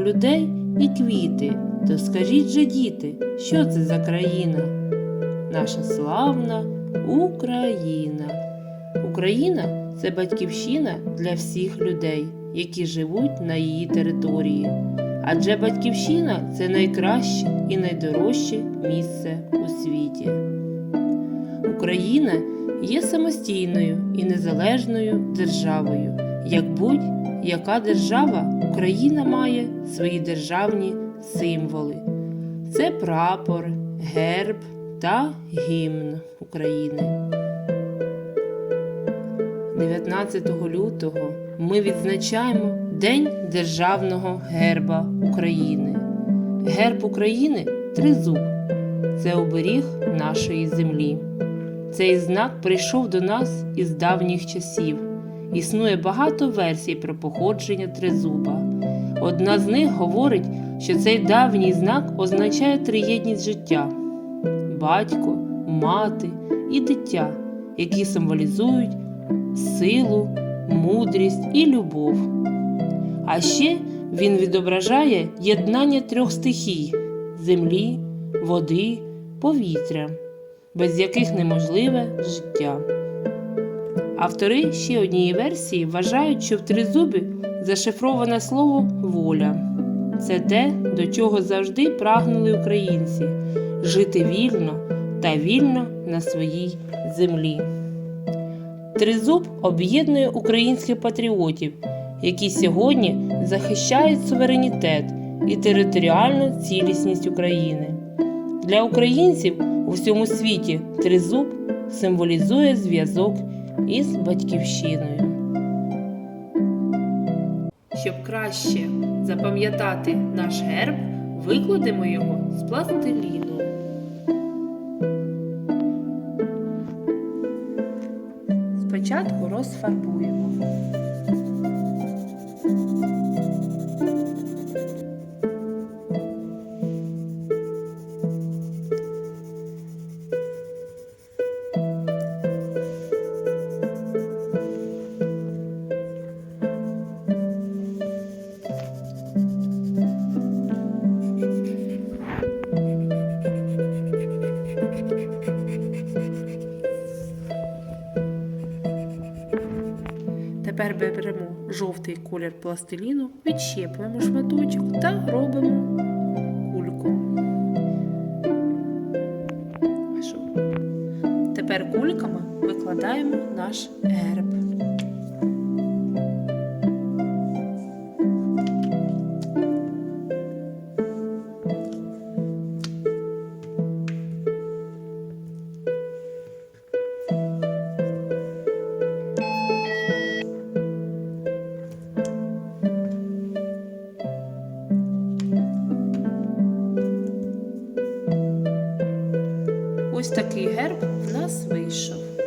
людей і квіти. То скажіть же, діти, що це за країна? Наша славна Україна. Україна це батьківщина для всіх людей, які живуть на її території. Адже батьківщина це найкраще і найдорожче місце у світі. Україна є самостійною і незалежною державою. Як будь-яка держава, Україна має свої державні символи. Це прапор, герб та гімн України. 19 лютого ми відзначаємо День Державного герба України. Герб України тризуб це оберіг нашої землі. Цей знак прийшов до нас із давніх часів. Існує багато версій про походження тризуба. Одна з них говорить, що цей давній знак означає триєдність життя батько, мати і дитя, які символізують силу, мудрість і любов. А ще він відображає єднання трьох стихій землі, води, повітря, без яких неможливе життя. Автори ще однієї версії вважають, що в тризубі зашифроване слово воля. Це те, до чого завжди прагнули українці жити вільно та вільно на своїй землі. Тризуб об'єднує українських патріотів, які сьогодні захищають суверенітет і територіальну цілісність України. Для українців у всьому світі тризуб символізує зв'язок із батьківщиною. Щоб краще запам'ятати наш герб, викладемо його з пластиліну. Спочатку розфарбуємо. Тепер беремо жовтий колір пластиліну, відщепуємо шматочок та робимо кульку. Тепер кульками викладаємо наш герб. Ось такий герб в нас вийшов.